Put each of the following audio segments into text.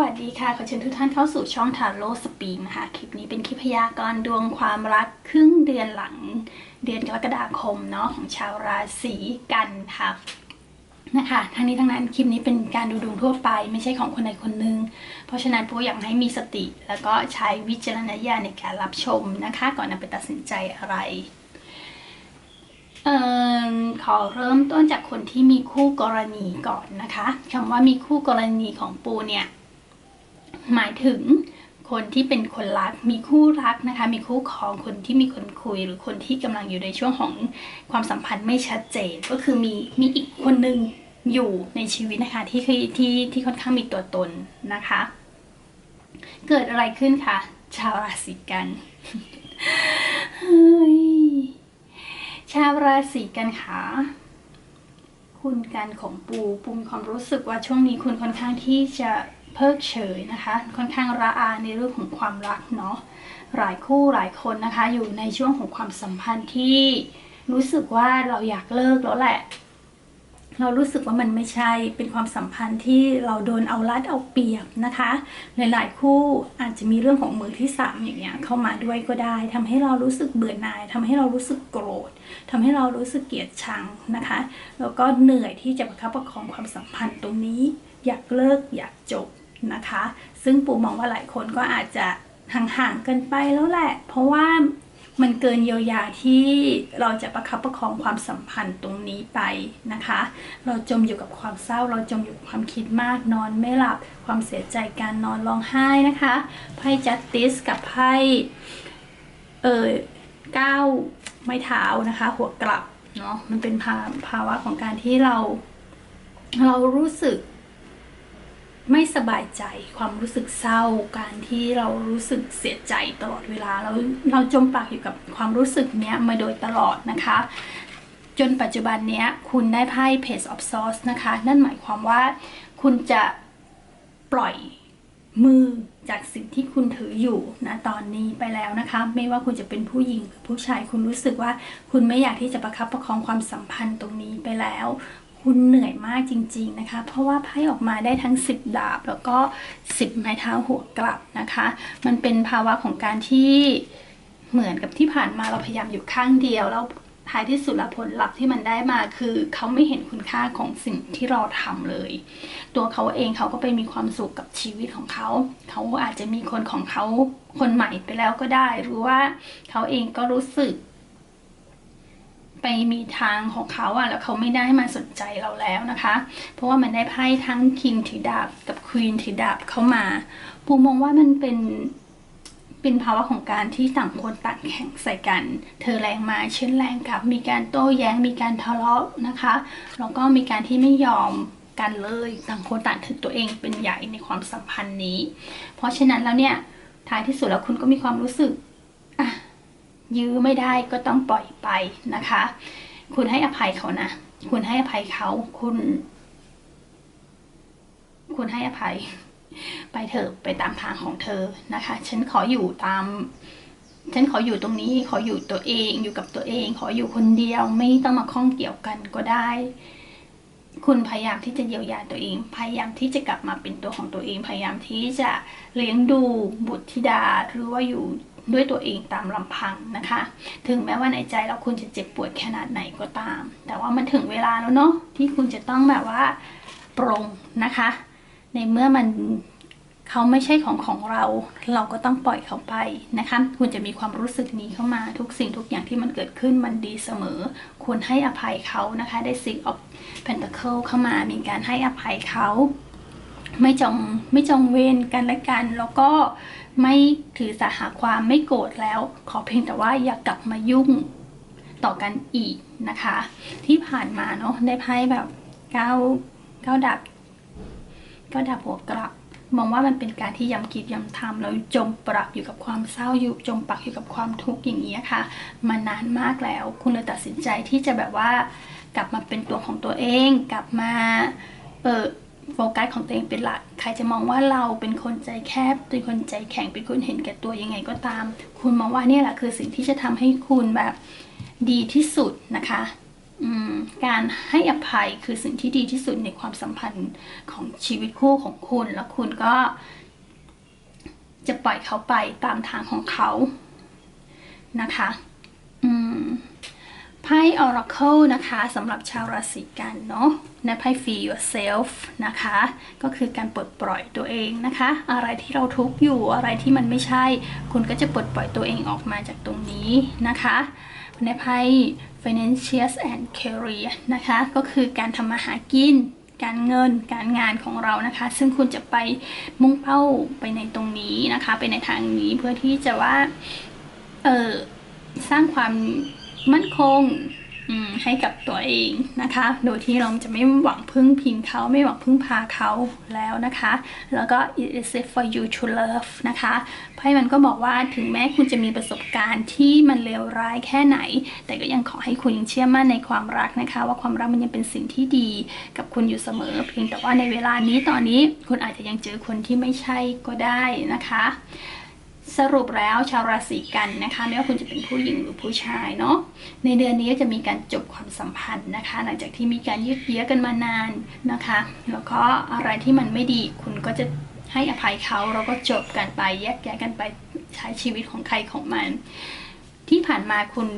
วัสดีค่ะ ขอเชิญทุกท่านเข้าสู่ช่องทาโร่สปีมนะคะ คลิปนี้เป็นคลิปพยากรณ์ดวงความรักครึ่งเดือนหลัง เดือนกรกฎาคมเนาะของชาวราศีกันค่ะนะคะทั้งนี้ทั้งนั้นคลิปนี้เป็นการดูดวงทั่วไปไม่ใช่ของคนใดคนหนึ่งเพราะฉะนั้นปูอยากให้มีสติ แล้วก็ใช้วิจารณญาณในการรับชมนะคะ ก่อนนำไปตัดสินใจอะไรเอ่อขอเริ่มต้นจากคนที่มีคู่กรณีก่อนนะคะคำว่ามีคู่กรณีของปูเนี่ย หมายถึงคนที่เป็นคนรักมีคู่รักนะคะ มีคู่ครองคนที่มีคนคุย หรือคนที่กำลังอยู่ในช่วงของความสัมพันธ์ไม่ชัดเจน ก็คือมีมีอีกคนหนึ่งอยู่ในชีวิตนะคะที่ที่ที่ที่ค่อนข้างมีตัวตนนะคะ เกิดอะไรขึ้นคะชาวราศีกันเฮ้ยชาวราศีกันค่ะคุณกันของปูปูมีความรู้สึกว่าช่วงนี้คุณค่อนข้างที่จะ เพิกเฉยนะคะ ค่อนข้างระอาในเรื่องของความรักเนาะหลายคู่หลายคนนะคะ อยู่ในช่วงของความสัมพันธ์ที่รู้สึกว่าเราอยากเลิกแล้วแหละ เรารู้สึกว่ามันไม่ใช่เป็นความสัมพันธ์ที่เราโดนเอารัดเอาเปรียบนะคะหลายๆคู่อาจจะมีเรื่องของมือที่สามอย่างเงี้ยเข้ามาด้วยก็ได้ทำให้เรารู้สึกเบื่อหน่ายทำให้เรารู้สึกโกรธทำให้เรารู้สึกเกลียดชังนะคะแล้วก็เหนื่อยที่จะประคับประคองความสัมพันธ์ตรงนี้ อยากเลิกอยากจบ นะคะ ซึ่งปูมองว่าหลายคนก็อาจจะห่างๆกันไปแล้วแหละ เพราะว่ามันเกินเยียวยาที่เราจะประคับประคองความสัมพันธ์ตรงนี้ไปนะคะ เราจมอยู่กับความเศร้า เราจมอยู่กับความคิดมากนอนไม่หลับความเสียใจการนอนร้องไห้นะคะไพ่จัสติสกับไพ่เออก้าวไม้เท้านะคะ หัวกลับเนาะมันเป็นภาภาวะของการที่เรา เรารู้สึก ไม่สบายใจความรู้สึกเศร้า การที่เรารู้สึกเสียใจตลอดเวลาเราเราจมปลักอยู่กับความรู้สึกเนี้ยมาโดยตลอดนะคะ จนปัจจุบันเนี้ยคุณได้ไพ่ Page of Swords นะคะ นั่นหมายความว่าคุณจะปล่อยมือจากสิ่งที่คุณถืออยู่นะตอนนี้ไปแล้วนะคะ ไม่ว่าคุณจะเป็นผู้หญิงหรือผู้ชายคุณรู้สึกว่าคุณไม่อยากที่จะประคับประคองความสัมพันธ์ตรงนี้ไปแล้ว คุณเหนื่อยมากจริงๆนะคะ เพราะว่าไพ่ออกมาได้ทั้ง 10 ดาบ แล้วก็ 10 ไม้เท้าหัวกลับนะคะ มันเป็นภาวะของการที่เหมือนกับที่ผ่านมาเราพยายามอยู่ข้างเดียวแล้วท้ายที่สุดแล้วผลลัพธ์ที่มันได้มาคือเขาไม่เห็นคุณค่าของสิ่งที่เราทำเลย ตัวเขาเองเขาก็ไปมีความสุขกับชีวิตของเขา เขาอาจจะมีคนของเขาคนใหม่ไปแล้วก็ได้ หรือว่าเขาเองก็รู้สึก ไปมีทางของเขาอะแล้วเขาไม่ได้มาสนใจเราแล้วนะคะ เพราะว่ามันได้ไพ่ทั้งคิงถือดาบกับควีนถือดาบเข้ามาปูมองว่ามันเป็นเป็นภาวะของการที่ต่างคนต่างแข่งใส่กัน เธอแรงมาเช่นแรงกลับ มีการโต้แย้ง มีการทะเลาะนะคะ แล้วก็มีการที่ไม่ยอมกันเลย ต่างคนต่างถือตัวเองเป็นใหญ่ในความสัมพันธ์นี้ เพราะฉะนั้นแล้วเนี่ย ท้ายที่สุดแล้วคุณก็มีความรู้สึก ยื้อไม่ได้ก็ต้องปล่อยไปนะคะ คุณให้อภัยเขานะ คุณให้อภัยเขาคุณ คุณให้อภัย ไปเถอะไปตามทางของเธอนะคะ ฉันขออยู่ตาม ฉันขออยู่ตรงนี้ ขออยู่ตัวเองอยู่กับตัวเอง ขออยู่คนเดียวไม่ต้องมาข้องเกี่ยวกันก็ได้คุณพยายามที่จะเยียวยาตัวเอง พยายามที่จะกลับมาเป็นตัวของตัวเอง พยายามที่จะเลี้ยงดูบุตรธิดา หรือว่าอยู่ ด้วยตัวเองตามลำพังนะคะ ถึงแม้ว่าในใจเราคุณจะเจ็บปวดขนาดไหนก็ตาม แต่ว่ามันถึงเวลาแล้วเนาะที่คุณจะต้องแบบว่าปรงนะคะ ในเมื่อมันเขาไม่ใช่ของของเรา เราก็ต้องปล่อยเขาไปนะคะ คุณจะมีความรู้สึกนี้เข้ามาทุกสิ่งทุกอย่างที่มันเกิดขึ้นมันดีเสมอควรให้อภัยเขานะคะ ได้ Six of Pentacle เข้ามา มีการให้อภัยเขา ไม่จองไม่จองเวรกันและกัน แล้วก็ไม่ถือสาหาความไม่โกรธแล้ว ขอเพียงแต่ว่าอย่ากลับมายุ่งต่อกันอีกนะคะ ที่ผ่านมาเนาะได้ไพ่แบบเก้าเก้าดับเก้าดับหัวกลับ มองว่ามันเป็นการที่ย้ำคิดย้ำทำแล้วจมปลักอยู่กับความเศร้าอยู่จมปักอยู่กับความทุกข์อย่างนี้ค่ะ มานานมากแล้ว คุณเลยตัดสินใจที่จะแบบว่ากลับมาเป็นตัวของตัวเอง กลับมาเออ โฟกัสของตัวเองเป็นหลัก ใครจะมองว่าเราเป็นคนใจแคบ เป็นคนใจแข็ง เป็นคนเห็นแก่ตัวยังไงก็ตาม คุณมองว่าเนี่ยแหละคือสิ่งที่จะทำให้คุณแบบดีที่สุดนะคะการให้อภัยคือสิ่งที่ดีที่สุดในความสัมพันธ์ของชีวิตคู่ของคุณ แล้วคุณก็จะปล่อยเขาไปตามทางของเขานะคะ ไพ่ Oracle นะคะสำหรับชาวราศีกันเนาะในไพ่ Feel Yourself นะคะ ก็คือการปลดปล่อยตัวเองนะคะ อะไรที่เราทุกข์อยู่อะไรที่มันไม่ใช่ คุณก็จะปลดปล่อยตัวเองออกมาจากตรงนี้นะคะ ในไพ่ Financial and Career นะคะ ก็คือการทำมาหากิน การเงินการงานของเรานะคะ ซึ่งคุณจะไปมุ่งเป้าไปในตรงนี้นะคะ ไปในทางนี้เพื่อที่จะว่าเออสร้างความ มั่นคงให้กับตัวเองนะคะ โดยที่เราจะไม่หวังพึ่งพิงเขาไม่หวังพึ่งพาเขาแล้วนะคะ แล้วก็ it is safe for you to love นะคะไพ่มันก็บอกว่าถึงแม้คุณจะมีประสบการณ์ที่มันเลวร้ายแค่ไหน แต่ก็ยังขอให้คุณยังเชื่อมั่นในความรักนะคะ ว่าความรักมันยังเป็นสิ่งที่ดีกับคุณอยู่เสมอ เพียงแต่ว่าในเวลานี้ตอนนี้คุณอาจจะยังเจอคนที่ไม่ใช่ก็ได้นะคะ สรุปแล้วชาวราศีกันนะคะ ไม่ว่าคุณจะเป็นผู้หญิงหรือผู้ชายเนาะในเดือนนี้จะมีการจบความสัมพันธ์นะคะ หลังจากที่มีการยืดเยื้อกันมานานนะคะ แล้วก็อะไรที่มันไม่ดีคุณก็จะให้อภัยเขาแล้วก็จบกันไปแยกย้ายกันไปใช้ชีวิตของใครของมัน ที่ผ่านมาคุณ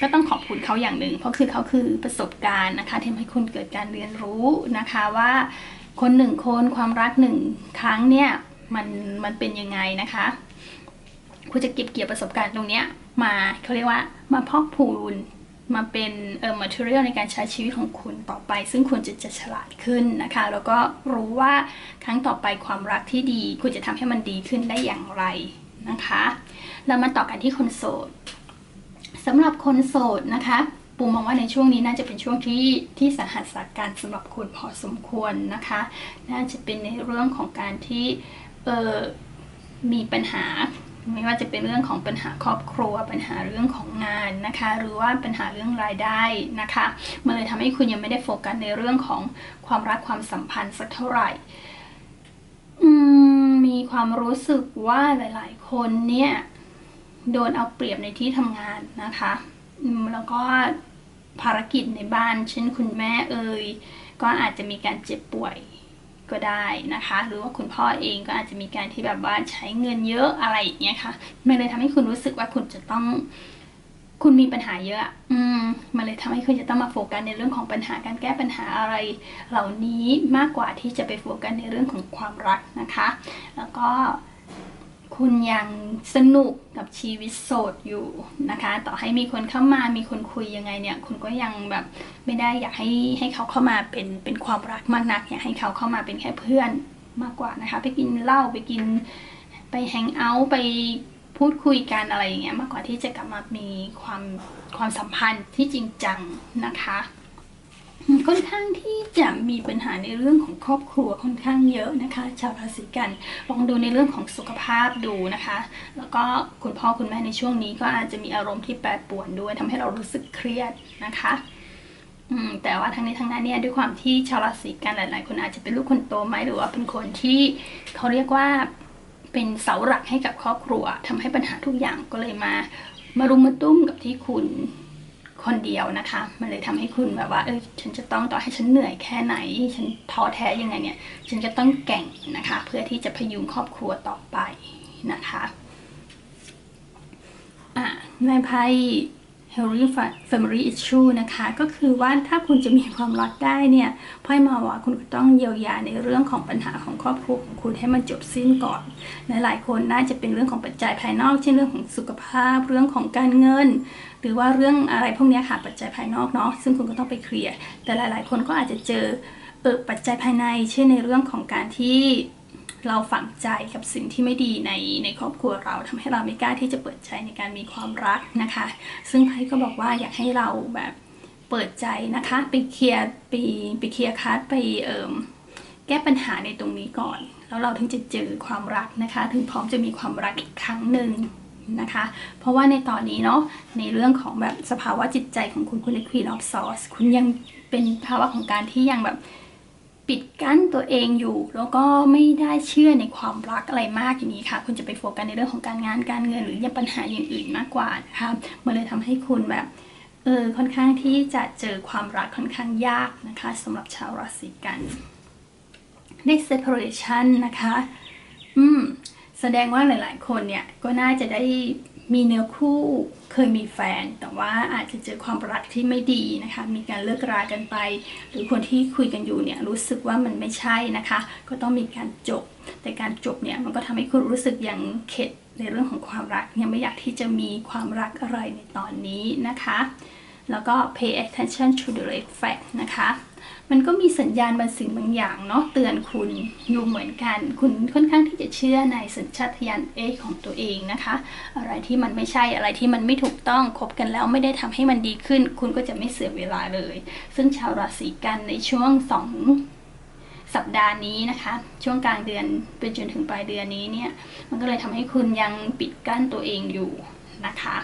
ก็ต้องขอบคุณเขาอย่างหนึ่ง เพราะคือเขาคือประสบการณ์นะคะที่ทำให้คุณเกิดการเรียนรู้นะคะว่าคนหนึ่งคนความรักหนึ่งครั้งเนี่ย มันมันเป็นยังไงนะคะคุณจะเก็บเกี่ยวประสบการณ์ตรงเนี้ยมาเขาเรียกว่ามาพอกพูนมาเป็นเอ่อ material ในการใช้ชีวิตของคุณต่อไป ซึ่งคุณจะจะฉลาดขึ้นนะคะ แล้วก็รู้ว่าครั้งต่อไปความรักที่ดี คุณจะทำให้มันดีขึ้นได้อย่างไรนะคะ แล้วมาต่อกันที่คนโสดสำหรับคนโสดนะคะปูมองว่าในช่วงนี้น่าจะเป็นช่วงที่ที่สาหัสสาการสำหรับคุณพอสมควรนะคะ น่าจะเป็นในเรื่องของการที่ ออมีปัญหา ไม่ว่าจะเป็นเรื่องของปัญหาครอบครัว ปัญหาเรื่องของงานนะคะ หรือว่าปัญหาเรื่องรายได้นะคะมันเลยทำให้คุณยังไม่ได้โฟกัสในเรื่องของความรักความสัมพันธ์สักเท่าไหร่อืมมีความรู้สึกว่าหลาย ๆ คนเนี่ยโดนเอาเปรียบในที่ทำงานนะคะ แล้วก็ภารกิจในบ้าน เช่นคุณแม่เอ่ย ก็อาจจะมีการเจ็บป่วย ก็ได้นะคะ หรือว่าคุณพ่อเองก็อาจจะมีการที่แบบว่าใช้เงินเยอะอะไรอย่างเงี้ยค่ะ มันเลยทำให้คุณรู้สึกว่าคุณจะต้อง คุณมีปัญหาเยอะ อืม มันเลยทำให้คุณจะต้องมาโฟกัสในเรื่องของปัญหาการแก้ปัญหาอะไร เหล่านี้มากกว่าที่จะไปโฟกัสในเรื่องของความรักนะคะ แล้วก็ คุณยังสนุกกับชีวิตโสดอยู่นะคะ ต่อให้มีคนเข้ามามีคนคุยยังไงเนี่ย คุณก็ยังแบบไม่ได้อยากให้ให้เขาเข้ามาเป็นเป็นความรักมากนักอยากให้เขาเข้ามาเป็นแค่เพื่อนมากกว่านะคะ ไปกินเหล้าไปกินไปแฮงเอาท์ไปพูดคุยกันอะไรอย่างเงี้ยมากกว่าที่จะกลับมามีความความสัมพันธ์ที่จริงจังนะคะ ค่อนข้างที่จะมีปัญหาในเรื่องของครอบครัวค่อนข้างเยอะนะคะ ชาวราศีกันลองดูในเรื่องของสุขภาพดูนะคะ แล้วก็คุณพ่อคุณแม่ในช่วงนี้ก็อาจจะมีอารมณ์ที่แปรปรวนด้วยทำให้เรารู้สึกเครียดนะคะแต่ว่าทั้งนี้ทั้งนั้นเนี่ยด้วยความที่ชาวราศีกันหลาย ๆ คนอาจจะเป็นลูกคนโตไหมหรือว่าเป็นคนที่เขาเรียกว่าเป็นเสาหลักให้กับครอบครัวทำให้ปัญหาทุกอย่างก็เลยมามารุมมาตุ้มกับที่คุณ คนเดียวนะคะ มันเลยทำให้คุณแบบว่า เออฉันจะต้องต่อให้ฉันเหนื่อยแค่ไหน ฉันท้อแท้ยังไงเนี่ย ฉันจะต้องแก่งนะคะ เพื่อที่จะพยุงครอบครัวต่อไปนะคะ อะในไพ่ Healthy Family Issue นะคะ ก็คือว่าถ้าคุณจะมีความรักได้เนี่ยพ่มาว่าคุณก็ต้องเยียวยาในเรื่องของปัญหาของครอบครัวของคุณให้มันจบสิ้นก่อนหลายคนน่าจะเป็นเรื่องของปัจจัยภายนอก เช่นเรื่องของสุขภาพ เรื่องของการเงิน หรือว่าเรื่องอะไรพวกนี้ค่ะปัจจัยภายนอกเนาะซึ่งคุณก็ต้องไปเคลียร์แต่หลาย ๆ คนก็อาจจะเจอเออปัจจัยภายใน เช่นในเรื่องของการที่ เราฝังใจกับสิ่งที่ไม่ดีในในครอบครัวเราทำให้เราไม่กล้าที่จะเปิดใจในการมีความรักนะคะ ซึ่งไพ่ก็บอกว่าอยากให้เราแบบเปิดใจนะคะ ไปเคลียร์ไปไปเคลียร์คัสไปเอ่มแก้ปัญหาในตรงนี้ก่อน แล้วเราถึงจะเจอความรักนะคะ ถึงพร้อมจะมีความรักอีกครั้งหนึ่งนะคะ เพราะว่าในตอนนี้เนาะในเรื่องของแบบสภาวะจิตใจของคุณคุณเลควีนออฟซอสคุณยังเป็นภาวะของการที่ยังแบบ ปิดกั้นตัวเองอยู่ แล้วก็ไม่ได้เชื่อในความรักอะไรมากอย่างนี้ค่ะ คุณจะไปโฟกัสในเรื่องของการงานการเงิน หรือยังปัญหาอย่างอื่นมากกว่านะคะมันเลยทำให้คุณแบบเออค่อนข้างที่จะเจอความรักค่อนข้างยากนะคะสำหรับชาวราศีกันได้ separation นะคะ อืม แสดงว่าหลาย ๆ คนเนี่ย ก็น่าจะได้ มีเนื้อคู่เคยมีแฟน แต่ว่าอาจจะเจอความรักที่ไม่ดีนะคะ มีการเลิกรากันไป หรือคนที่คุยกันอยู่เนี่ยรู้สึกว่ามันไม่ใช่นะคะ ก็ต้องมีการจบ แต่การจบเนี่ยมันก็ทำให้คุณรู้สึกอย่างเข็ดในเรื่องของความรักยังไม่อยากที่จะมีความรักอะไรในตอนนี้นะคะ แล้วก็ pay attention to the red flag นะคะ มันก็มีสัญญาณบางสิ่งบางอย่างเนาะเตือนคุณอยู่เหมือนกัน คุณค่อนข้างที่จะเชื่อในสัญชาตญาณเอกของตัวเองนะคะ อะไรที่มันไม่ใช่อะไรที่มันไม่ถูกต้องคบกันแล้วไม่ได้ทำให้มันดีขึ้น คุณก็จะไม่เสียเวลาเลย ซึ่งชาวราศีกันในช่วงสองสัปดาห์นี้นะคะ ช่วงกลางเดือนไปจนถึงปลายเดือนนี้เนี่ยมันก็เลยทำให้คุณยังปิดกั้นตัวเองอยู่นะคะ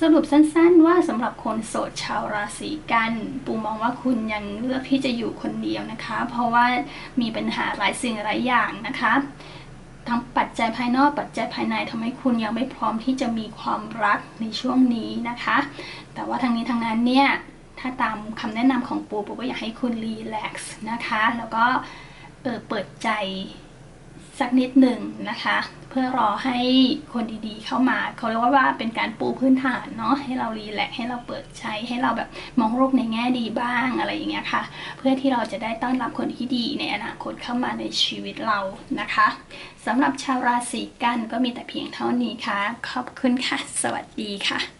สรุปสั้นๆว่าสำหรับคนโสดชาวราศีกัน ปูมองว่าคุณยังเลือกที่จะอยู่คนเดียวนะคะ เพราะว่ามีปัญหาหลายสิ่งหลายอย่างนะคะ ทั้งปัจจัยภายนอกปัจจัยภายในทำให้คุณยังไม่พร้อมที่จะมีความรักในช่วงนี้นะคะ แต่ว่าทางนี้ทางนั้นเนี่ยถ้าตามคำแนะนำของปูปูก็อยากให้คุณรีแลกซ์นะคะ แล้วก็เออเปิดใจ สักนิดหนึ่งนะคะ เพื่อรอให้คนดีๆเข้ามาเขาเรียกว่าว่าเป็นการปูพื้นฐานเนาะให้เรารีแลกให้เราเปิดใจให้เราแบบมองโลกในแง่ดีบ้างอะไรอย่างเงี้ยค่ะ เพื่อที่เราจะได้ต้อนรับคนที่ดีในอนาคตเข้ามาในชีวิตเรานะคะสำหรับชาวราศีกันก็มีแต่เพียงเท่านี้ค่ะ ขอบคุณค่ะ สวัสดีค่ะ